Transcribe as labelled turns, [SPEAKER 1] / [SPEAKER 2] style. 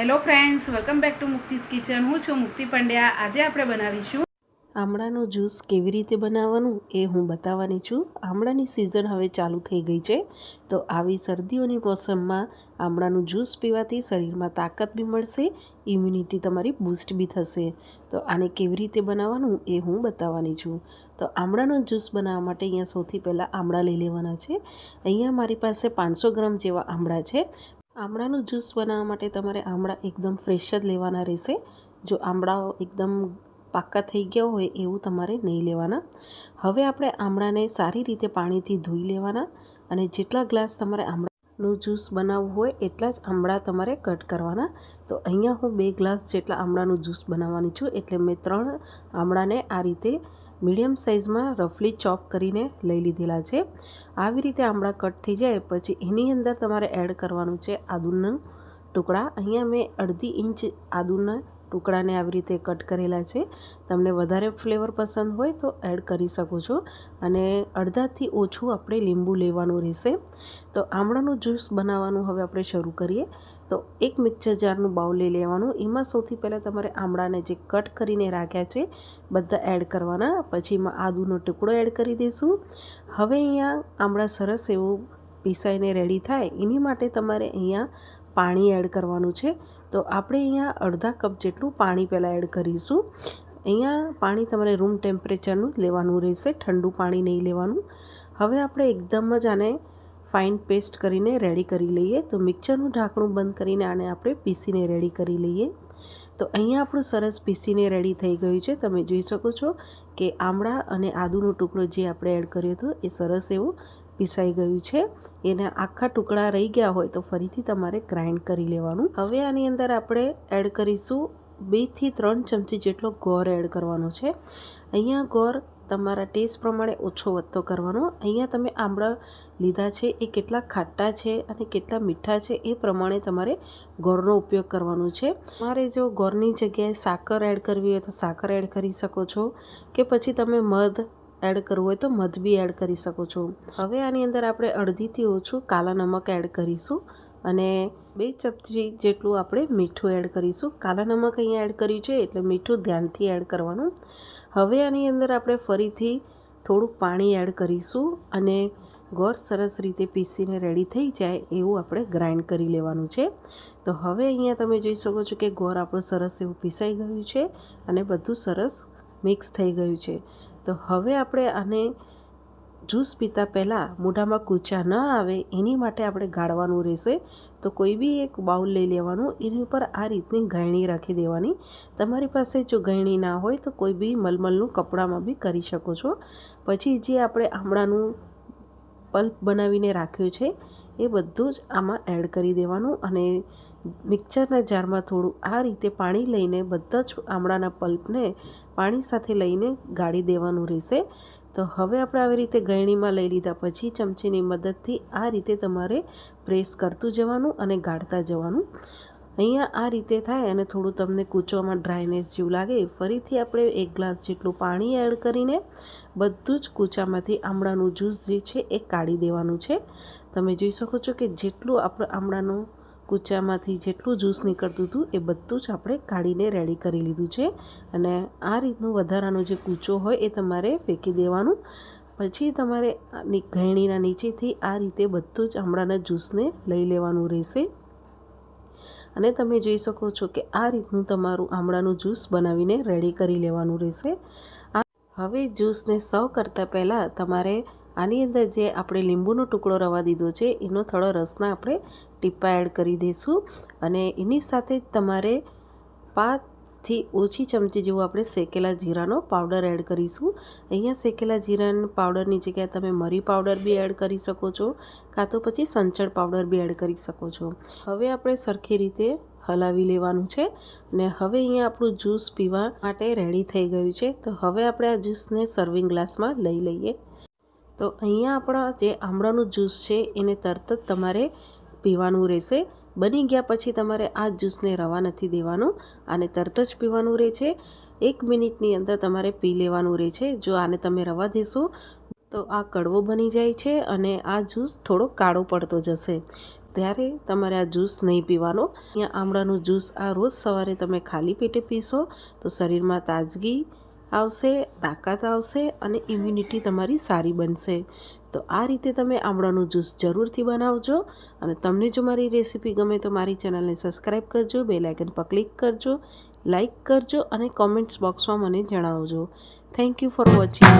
[SPEAKER 1] Hello friends welcome back to Mukti's kitchen હું છું મુક્તિ પંડ્યા. આજે આપણે બનાવીશું
[SPEAKER 2] આમળાનો જ્યુસ કેવી રીતે બનાવવાનું એ હું બતાવવાની છું. આમળાની સિઝન હવે ચાલુ થઈ ગઈ છે. તો આવી શરદીઓની મોસમમાં આમળાનું જ્યુસ પીવાથી શરીરમાં તાકાત બી મળશે ઇમ્યુનિટી તમારી બૂસ્ટ બી થશે. તો આને કેવી રીતે બનાવવાનું એ હું બતાવવાની છું. તો આમળાનો જ્યુસ બનાવવા માટે અહીંયા સૌથી પહેલાં આમળા લઈ લેવાના છે. અહીંયા મારી પાસે પાંચસો ગ્રામ જેવા આમળા છે. આમળાનું જ્યુસ બનાવવા માટે તમારે આમળા એકદમ ફ્રેશ જ લેવાના રહેશે. જો આમળાઓ એકદમ પાક્કા થઈ ગયા હોય એવું તમારે નહીં લેવાના. હવે આપણે આમળાને સારી રીતે પાણીથી ધોઈ લેવાના અને જેટલા ગ્લાસ તમારે આમળાનું જ્યુસ બનાવવું હોય એટલા જ આમળા તમારે કટ કરવાના. તો અહીંયા હું બે ગ્લાસ જેટલા આમળાનું જ્યુસ બનાવવાની છું એટલે મેં ત્રણ આમળાને આ રીતે મીડિયમ સાઇઝમાં રફલી ચોપ કરીને લઈ લીધેલા છે. આવી રીતે આમળા કટ થઈ જાય પછી એની અંદર તમારે એડ કરવાનું છે આદુના ટુકડા. અહીંયા મેં અડધી ઇંચ આદુના ટુકડાને આવી રીતે કટ કરેલા છે. તમને વધારે ફ્લેવર પસંદ હોય તો એડ કરી શકો છો અને અડધાથી ઓછું આપણે લીંબુ લેવાનું રહેશે. તો આમળાનું જ્યુસ બનાવવાનું હવે આપણે શરૂ કરીએ. તો એક મિક્સર જારનું બાઉલ લઈ લેવાનું. એમાં સૌથી પહેલાં તમારે આમળાને જે કટ કરીને રાખ્યા છે બધા એડ કરવાના. પછી એમાં આદુનો ટુકડો એડ કરી દઈશું. હવે અહીંયા આમળા સરસ એવું પીસાઈને રેડી થાય. એની માટે તમારે અહીંયા પાણી એડ કરવાનું છે. તો આપણે અહીંયા અડધા કપ જેટલું પાણી પહેલાં એડ કરીશું. અહીંયા પાણી તમારે રૂમ ટેમ્પરેચરનું લેવાનું રહેશે, ઠંડુ પાણી નહીં લેવાનું. હવે આપણે એકદમ જ આને ફાઇન પેસ્ટ કરીને રેડી કરી લઈએ. તો મિક્સરનું ઢાંકણું બંધ કરીને આને આપણે પીસીને રેડી કરી લઈએ. તો અહીંયા આપણું સરસ પીસીને રેડી થઈ ગયું છે. તમે જોઈ શકો છો કે આમળા અને આદુનો ટુકડો જે આપણે એડ કર્યો હતો એ સરસ એવું પીસાઈ ગયું છે. એના આખા ટુકડા રહી ગયા હોય તો ફરીથી તમારે ગ્રાઇન્ડ કરી લેવાનું. હવે આની અંદર આપણે એડ કરીશું બેથી ત્રણ ચમચી જેટલો ગોળ એડ કરવાનો છે. અહીંયા ગોળ તમારા ટેસ્ટ પ્રમાણે ઓછો વધતો કરવાનો. અહીંયા તમે આંબળા લીધા છે એ કેટલા ખાટા છે અને કેટલા મીઠા છે એ પ્રમાણે તમારે ગોળનો ઉપયોગ કરવાનો છે. તમારે જો ગોળની જગ્યાએ સાકર એડ કરવી હોય તો સાકર એડ કરી શકો છો કે પછી તમે મધ એડ કરવું હોય તો મધ બી એડ કરી શકો છો. હવે આની અંદર આપણે અડધીથી ઓછું કાલા નમક એડ કરીશું અને બે ચમચી જેટલું આપણે મીઠું એડ કરીશું. કાલા નમક અહીંયા એડ કર્યું છે એટલે મીઠું ધ્યાનથી એડ કરવાનું. હવે આની અંદર આપણે ફરીથી થોડુંક પાણી એડ કરીશું અને ગોળ સરસ રીતે પીસીને રેડી થઈ જાય એવું આપણે ગ્રાઇન્ડ કરી લેવાનું છે. તો હવે અહીંયા તમે જોઈ શકો છો કે ગોળ આપણું સરસ એવું પીસાઈ ગયું છે અને બધું સરસ મિક્સ થઈ ગયું છે. તો હવે આપણે આને જ્યુસ પીતા પહેલાં મોઢામાં કૂચા ન આવે એની માટે આપણે ગાળવાનું રહેશે. તો કોઈ બી એક બાઉલ લઈ લેવાનું, એની ઉપર આ રીતની ગળણી રાખી દેવાની. તમારી પાસે જો ગળણી ના હોય તો કોઈ બી મલમલનું કપડામાં બી કરી શકો છો. પછી જે આપણે આમળાનું પલ્પ બનાવીને રાખ્યું છે, એ બધું જ આમાં એડ કરી દેવાનું અને મિક્સરના જારમાં થોડું આ રીતે પાણી લઈને બધા જ આમળાના પલ્પને પાણી સાથે લઈને ગાળી દેવાનું રહેશે. તો હવે આપણે આવી રીતે ગળણીમાં લઈ લીધા પછી ચમચીની મદદથી આ રીતે તમારે પ્રેસ કરતું જવાનું અને ગાળતા જવાનું. અહીંયા આ રીતે થાય અને થોડું તમને કૂચોમાં ડ્રાયનેસ જેવું લાગે, ફરીથી આપણે એક ગ્લાસ જેટલું પાણી એડ કરીને બધું જ કૂચામાંથી આમળાનું જ્યુસ જે છે એ કાઢી દેવાનું છે. તમે જોઈ શકો છો કે જેટલું આપણે આમળાનું કૂચામાંથી જેટલું જ્યુસ નીકળતું હતું એ બધું જ આપણે કાઢીને રેડી કરી લીધું છે અને આ રીતનું વધારાનો જે કૂચો હોય એ તમારે ફેંકી દેવાનું. પછી તમારે ઘેણીના નીચેથી આ રીતે બધું જ આમળાના જ્યુસને લઈ લેવાનું રહેશે. અને તમે જોઈ શકો છો કે આ રીતનું તમારું આમળાનું જ્યુસ બનાવીને રેડી કરી લેવાનું રહેશે. હવે જ્યુસને સર્વ કરતાં પહેલાં તમારે આની અંદર જે આપણે લીંબુનો ટુકડો રવા દીધો છે, એનો થોડો રસના આપણે ટીપા એડ કરી દઈશું. અને એની સાથે જ તમારે પાંચથી ઓછી ચમચી જેવું આપણે શેકેલા જીરાનો પાવડર એડ કરીશું. અહીંયા શેકેલા જીરાના પાવડરની જગ્યાએ તમે મરી પાવડર બી એડ કરી શકો છો, કાં તો પછી સંચળ પાવડર બી એડ કરી શકો છો. હવે આપણે સરખી રીતે હલાવી લેવાનું છે ને હવે અહીંયા આપણું જ્યુસ પીવા માટે રેડી થઈ ગયું છે. તો હવે આપણે આ જ્યુસને સર્વિંગ ગ્લાસમાં લઈ લઈએ. તો અહીંયા આપણા જે આમળાનું જ્યુસ છે, એને તરત જ તમારે પીવાનું રહેશે. બની ગયા પછી તમારે આ જ્યુસને રવા નથી દેવાનું, આને તરત જ પીવાનું રહે છે. એક મિનિટની અંદર તમારે પી લેવાનું રહે છે. જો આને તમે રવા દેશો, તો આ કડવો બની જાય છે અને આ જ્યુસ થોડો કાળો પડતો જશે. ત્યારે તમારે આ જ્યુસ નહીં પીવાનો. અહીંયા આમળાનું જ્યુસ આ રોજ સવારે તમે ખાલી પેટે પીશો, તો શરીરમાં તાજગી આવશે, તાકાત આવશે અને ઇમ્યુનિટી તમારી સારી બનશે. તો આ રીતે તમે આમળાનું જ્યુસ જરૂરથી બનાવજો અને તમને જો મારી રેસીપી ગમે તો મારી ચેનલને સબસ્ક્રાઈબ કરજો બે લાઇકન પર ક્લિક કરજો લાઈક કરજો અને કોમેન્ટ્સ બોક્સમાં મને જણાવજો. Thank you for watching